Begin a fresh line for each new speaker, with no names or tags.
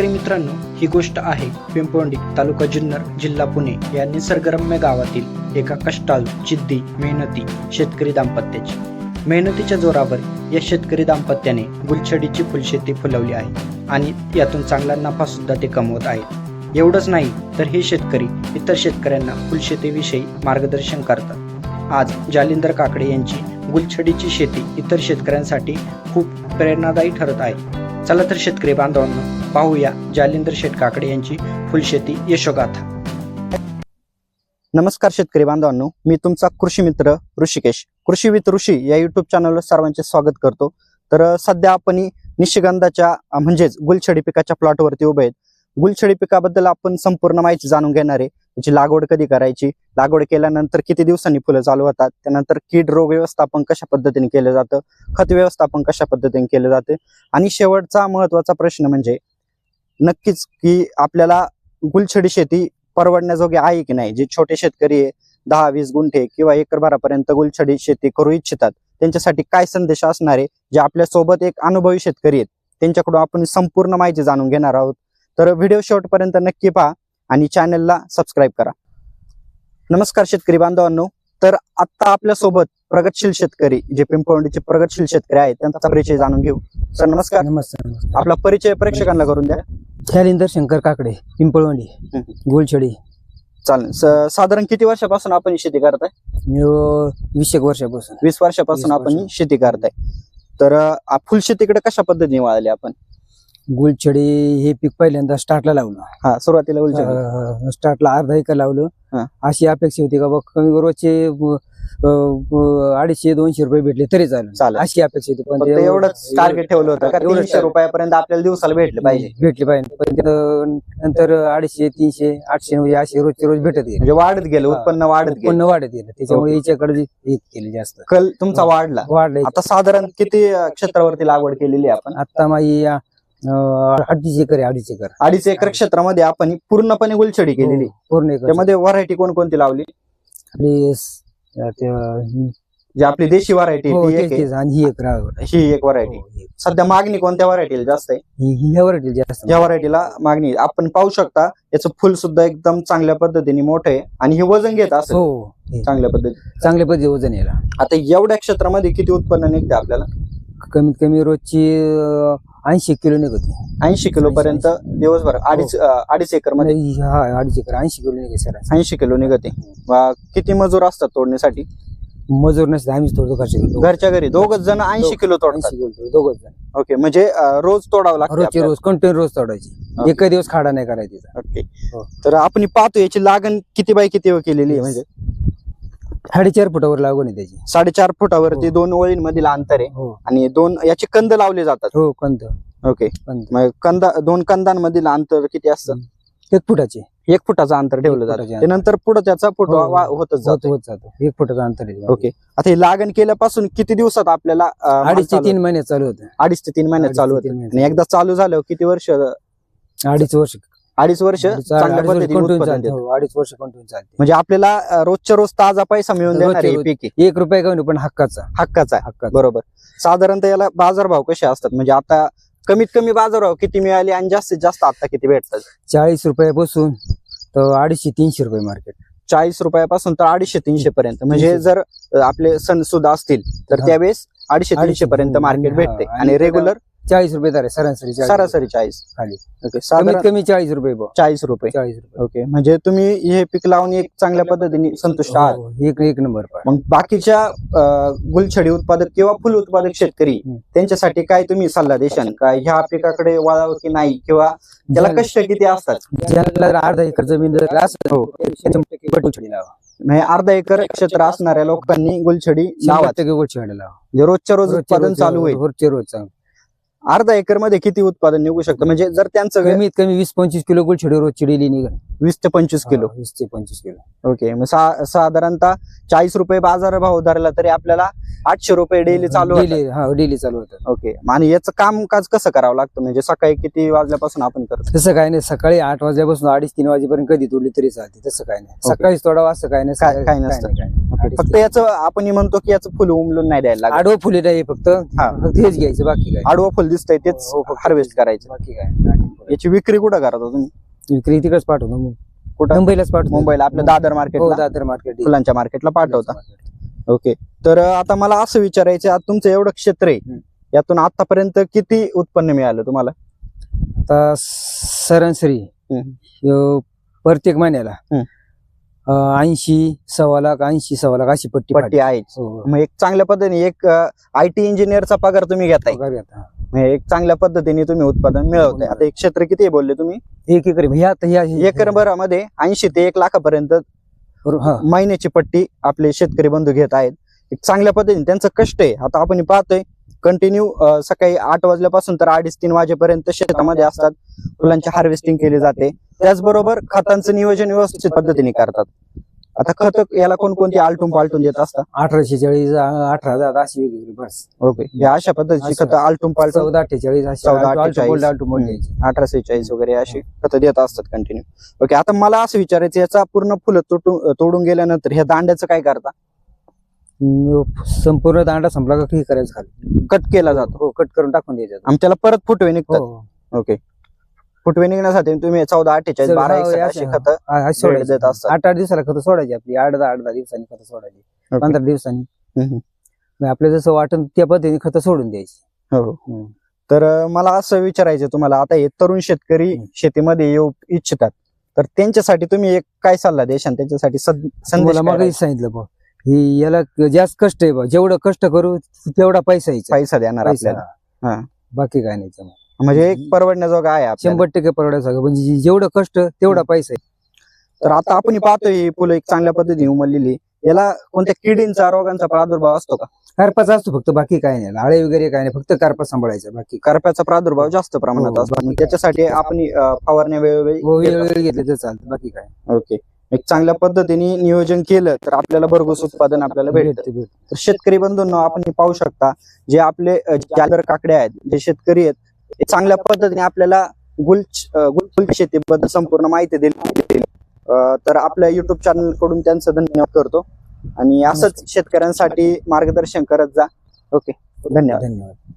शेतकरी मित्रांनो ही गोष्ट आहे पिंपोंडी तालुका जुन्नर जिल्हा पुणे या निसर्गरम्य गावातील एका कष्टाळू जिद्दी मेहनती शेतकरी दाम्पत्याची. मेहनतीच्या जोरावर या शेतकरी दाम्पत्याने गुलछडीची फुलशेती फुलवली आहे आणि यातून चांगला नफा सुद्धा ते कमवत आहेत. एवढंच नाही तर हे शेतकरी इतर शेतकऱ्यांना फुलशेतीविषयी मार्गदर्शन करतात. आज जालिंदर काकडे यांची गुलछडीची शेती इतर शेतकऱ्यांसाठी खूप प्रेरणादायी ठरत आहे. चला तर शेतकरी बांधवांना पाहूया जालिंदर शेठ काकडे यांची फुलशेती यशोगाथा. नमस्कार शेतकरी बांधवांनो मी तुमचा कृषी मित्र ऋषिकेश. कृषी विथ ऋषी या युट्यूब चॅनलवर सर्वांचे स्वागत करतो. तर सध्या आपण निशिगंधाच्या म्हणजेच गुलछडी पिकाच्या प्लॉटवरती उभे आहेत. गुलछडी पिकाबद्दल आपण संपूर्ण माहिती जाणून घेणार आहे. त्याची लागवड कधी करायची? लागवड केल्यानंतर किती दिवसांनी फुलं चालू होतात? त्यानंतर कीड रोग व्यवस्थापन कशा पद्धतीने केलं जातं? खत व्यवस्थापन कशा पद्धतीने केलं जाते? आणि शेवटचा महत्त्वाचा प्रश्न म्हणजे नक्कीच की आपल्याला गुलछडी शेती परवडण्याजोगी आहे की नाही? जे छोटे शेतकरी आहे दहा वीस गुंठे किंवा एकर भरापर्यंत गुलछडी शेती करू इच्छितात त्यांच्यासाठी काय संदेश असणार आहे? जे आपल्यासोबत एक अनुभवी शेतकरी आहेत त्यांच्याकडून आपण संपूर्ण माहिती जाणून घेणार आहोत. तर व्हिडिओ शेवटपर्यंत नक्की पहा आणि चॅनलला सबस्क्राईब करा. नमस्कार शेतकरी बांधवांनो. तर आता आपल्यासोबत प्रगतशील शेतकरी जे पिंपळवंडीचे प्रगतशील शेतकरी आहेत त्यांचा परिचय जाणून घेऊ. सर नमस्कार
नमस्कार.
आपला परिचय प्रेक्षकांना करून द्या.
शालिंदर शंकर काकडे पिंपळवंडी
हम्म.
गोलछडी.
चालेल. स- साधारण किती वर्षापासून आपण ही शेती करताय?
मी वीस एक वर्षापासून.
वीस वर्षापासून
वीस
आपण ही
वर्ष.
शेती करताय. तर अं, फुलशेतीकडे कशा पद्धतीने वळाली आपण?
गुलछडी हे पीक पहिल्यांदा स्टार्टला लावलं.
हा सुरुवातीला
स्टार्टला अर्धा एकर लावलं.
हा.
अशी अपेक्षा होती का बा कमी रोजचे अडीचशे दोनशे रुपये भेटले तरी चालेल. अशी अपेक्षा होती पण
एवढंच टार्गेट ठेवलं होतं तीनशे. रुपयापर्यंत आपल्याला दिवसाला भेटले पाहिजे.
भेटले पाहिजे. पण नंतर अडीचशे तीनशे आठशे नऊशे असे रोजचे रोज भेटत गेले.
म्हणजे वाढत गेलं. उत्पन्न वाढत
उत्पन्न वाढत गेलं. त्याच्यामुळे याच्याकडे जे हे केले जास्त.
कल तुमचा वाढला.
वाढलं.
आता साधारण किती क्षेत्रावरती लागवड केलेली आहे आपण?
आता माझी अडीच एकर अडीच एकर.
अडीच एकर क्षेत्रामध्ये आपण पूर्णपणे गुलछडी केलेली
हो, पूर्ण एकर
त्यामध्ये व्हरायटी कोणकोणती लावली?
ते,
जी आपली देशी व्हरायटी
हो, तेच-. तेच. आणि ही एक
ही एक व्हरायटी
हो,
सध्या मागणी कोणत्या व्हरायटीला जास्त आहे?
ही ही जास्त
या व्हरायटीला मागणी आहे. आपण पाहू शकता याचं फुल सुद्धा एकदम चांगल्या पद्धतीने मोठं आहे. आणि हे वजन घेत असेल.
हो हे.
चांगल्या पद्धतीने
चांगल्या पद्धती वजन याला
आता एवढ्या क्षेत्रामध्ये किती उत्पन्न निघते आपल्याला?
कमीत कमी रोजची ऐंशी किलो निघते
ऐंशी किलो पर्यंत दिवसभर अडीच अं, अडीच
एकरमध्ये? हा अडीच एकर ऐंशी किलो निघते सर.
ऐंशी किलो निघते वा, किती मजूर असतात तोडण्यासाठी
मजूर नसते आम्हीच थोडं खर्च करतो
घरच्या घरी दोघच जण ऐंशी किलो तोडतात.
ऐंशी किलो दोघच जण.
ओके म्हणजे अं, रोज तोडावं लागतं
रोजचे. रोज कंटिन्यू रोज तोडायची. एकही दिवस खाडा नाही करायची
ओके.
हो.
तर आपण पाहतो याची लागण किती बाय किती केलेली आहे म्हणजे?
साडेचार फुटावर लागून आहे त्याची.
साडेचार फुटावरती
हो.
दोन ओळींमधील अंतर आहे.
हो.
आणि दोन याचे कंद लावले जातात.
हो कंद.
ओके.
कंद.
मग कंदा दोन कंदांमधील अंतर किती असतं?
एक फुटाचे.
एक फुटाचं अंतर ठेवलं जातं.
फुटाचे
ते नंतर पुढे त्याचा फुट
हो, हो.
होतच
होत
जातो.
होत जातो. एक फुटाचं अंतर आहे.
ओके. आता हे लागण केल्यापासून किती दिवसात आपल्याला अं, माल
अडीच ते
चालू-
तीन महिने चालू होतं.
अडीच ते तीन महिन्यात
अडीच
चालू
ते
होतं.
तीन महिने
आणि एकदा चालू झालं किती वर्ष?
अडीच वर्ष.
अडीच वर्ष
अडीच
चांगल्या
अडीच वर्ष
पद्धतीने
कंटिन्यू
उत्पादन
चालते
देतं.
हो, अडीच वर्ष कंटिन्यू चालते
म्हणजे आपल्याला अं, रोजच्या रोज ताजा पैसा मिळून देणार
रोज.
पीक आहे.
एक रुपया कमी पण हक्काचा
हक्काचा आहे
हक्काचा
बरोबर साधारणतः याला बाजारभाव कसे असतात म्हणजे आता कमीत कमी बाजारभाव किती मिळाले आणि जास्तीत जास्त आता किती भेटतात
चाळीस रुपयापासून तर अडीचशे तीनशे रुपये मार्केट
चाळीस रुपयापासून तर अडीचशे तीनशे पर्यंत म्हणजे
तीनशे.
जर अं, आपले सण सुद्धा असतील तर
हा.
त्यावेळेस अडीचशे तीनशे पर्यंत. मार्केट भेटते आणि रेग्युलर
चाळीस रुपये दर आहे सरासरी चाळीस
सरासरी चाळीस.
खाली.
ओके
कमीत
साधारण
कमी चाळीस रुपये.
चाळीस रुपये.
चाळीस रुपये.
ओके म्हणजे तुम्ही हे पीक लावून एक चांगल्या पद्धतीने संतुष्ट आहात.
हो, एक एक नंबर पण.
मग बाकीच्या अं, गुलछडी उत्पादक किंवा फुल उत्पादक शेतकरी. त्यांच्यासाठी काय तुम्ही सल्ला देशाल? का ह्या पिकाकडे वळावं की नाही? किंवा त्याला
ज्याला-
कष्ट किती असतात?
ज्याला जर अर्धा एकर जमीन जर असेल
हो.
लावा.
म्हणजे अर्धा एकर क्षेत्र असणाऱ्या लोकांनी गुलछडी
शंभर
लावा.
टक्के गुलछडी लावा.
म्हणजे रोजच्या रोज
रोजचे
उत्पादन
रोज-
चालू होईल.
रोजचे रोज चालू.
अर्धा एकरमध्ये किती उत्पादन निघू शकतं? म्हणजे जर त्यांचं
कमीत कमी वीस पंचवीस किलो गुलछडी रोज डेली निघेल
वीस ते पंचवीस किलो
हा, वीस ते पंचवीस किलो
ओके मग साधारणतः चाळीस रुपये बाजार भाव धरला तरी आपल्याला आठशे रुपये डेली चालू.
डेली हा डेली चालू होतं
ओके आणि याचं कामकाज कसं करावं लागतं म्हणजे सकाळी किती वाजल्यापासून आपण करतो
तसं काय नाही सकाळी आठ वाजल्यापासून अडीच तीन वाजेपर्यंत कधी तोडली तरी चालते तसं काय नाही. सकाळीच तोडावं असं काय नाही
काय- नसतं. फक्त. याचं आपण म्हणतो की याचं फुल उमलून नाही द्यायला लागत
आडवं फुले नाही फक्त
हा.
फक्त हेच घ्यायचं बाकी काय
आडवं फुल दिसतंय तेच
हो,
हार्वेस्ट करायचं
बाकी काय.
याची विक्री कुठं करता तुम्ही
विक्री तिकडेच पाठवतो. मग
कुठं?
मुंबईलाच पाठवतो.
मुंबईला आपल्या दादर
हो
मार्केटला
दादर मार्केट
फुलांच्या मार्केटला पाठवता. ओके. तर आता मला असं विचारायचं आता तुमचं एवढं क्षेत्र आहे. यातून आतापर्यंत किती उत्पन्न मिळालं तुम्हाला?
आता सरासरी प्रत्येक महिन्याला. ऐंशी सव्वा लाख ऐंशी सव्वा लाख अशी पट्टी
पट्टी आहे.
हो, हो.
मग एक चांगल्या पद्धतीने एक आय टी इंजिनियरचा पगार तुम्ही घेताय. म्हणजे एक चांगल्या पद्धतीने तुम्ही उत्पादन मिळवताय आता एक क्षेत्र किती आहे बोलले तुम्ही?
एक एकर ह्या आता ह्या
एकर भरामध्ये ऐंशी ते एक लाखापर्यंत
हा.
महिन्याची पट्टी आपले शेतकरी बंधू घेत आहेत. एक चांगल्या पद्धतीने त्यांचं कष्ट आहे. आता आपण पाहतोय कंटिन्यू सकाळी आठ वाजल्यापासून तर अडीच तीन वाजेपर्यंत शेतामध्ये असतात. फुलांची हार्वेस्टिंग केली जाते. त्याचबरोबर खतांचं नियोजन व्यवस्थित पद्धतीने करतात. आता खत याला कोणकोणती आलटून पालटून देत असतात
अठराशे चाळीस अठरा हजार अशी वेगवेगळी बस.
ओके. या अशा पद्धतीची. खतं आलटून पालटून
चौदा अठ्ठेचाळीस
चौदा. अठराशे चाळीस वगैरे अशी खतं देत असतात कंटिन्यू ओके आता मला असं विचारायचं याचा पूर्ण फुलं तुटून तोडून गेल्यानंतर ह्या दांड्याचं काय करता?
संपूर्ण दांडा संपला का करायचं खाली?
कट केला जातो.
हो कट करून टाकून द्यायचं
आणि त्याला परत फुटवे निघतात.
हो.
ओके. फुटवे निघण्यासाठी तुम्ही चौदा अठ्ठेचाळीस बारा अशी
अशा.
खतं
सोडायची.
देत असतात.
आठ आठ दिवसाला खतं सोडायची आपली आठ दहा आठ दहा दिवसांनी खतं सोडायची. पंधरा दिवसांनी आपल्याला जसं वाटन त्या पद्धतीने खतं सोडून द्यायची
हो. तर मला असं विचारायचं तुम्हाला आता हे तरुण शेतकरी. शेतीमध्ये येऊ इच्छितात तर त्यांच्यासाठी तुम्ही एक काय सल्ला देशाल त्यांच्यासाठी सद- संदेश
मला
काय
मग सांगितलं ही याला जास्त कष्ट आहे बा जेवढं कष्ट करू तेवढा पैसा
पैसा देणार आपल्याला हा.
बाकी काय नाही.
म्हणजे एक परवडण्याजोगा आहे आपल्याला.
शंभर टक्के परवडायचं म्हणजे जेवढं कष्ट तेवढा पैसा आहे.
तर आता आपण पाहतोय ही फुलं एक चांगल्या पद्धतीने उमललेली. याला कोणत्या किडींचा रोगांचा प्रादुर्भाव असतो का?
कारपाचा असतो फक्त बाकी काय नाही. आळे वगैरे काय नाही फक्त कारपा सांभाळायचा बाकी.
करप्याचा प्रादुर्भाव जास्त प्रमाणात
हो,
असतो.
बाकी.
त्याच्यासाठी आपण अं, फवारण्या वेळोवेळी
हो,
घेत.
वेळ घेतलं तर चालतं बाकी काय.
ओके. एक चांगल्या पद्धतीने नियोजन केलं तर आपल्याला भरघोस उत्पादन आपल्याला भेटतं.
भेटते भेटते.
तर शेतकरी बंधूंनो आपण पाहू शकता जे आपले अ, काकडे आहेत जे शेतकरी आहेत चांगल्या पद्धतीने आपल्याला गुल गुल शेतीबद्दल संपूर्ण माहिती दिली. तर आपल्या युट्यूब चॅनलकडून त्यांचं धन्यवाद करतो. आणि असंच शेतकऱ्यांसाठी मार्गदर्शन करत जा. ओके धन्यवाद.
धन्यवाद.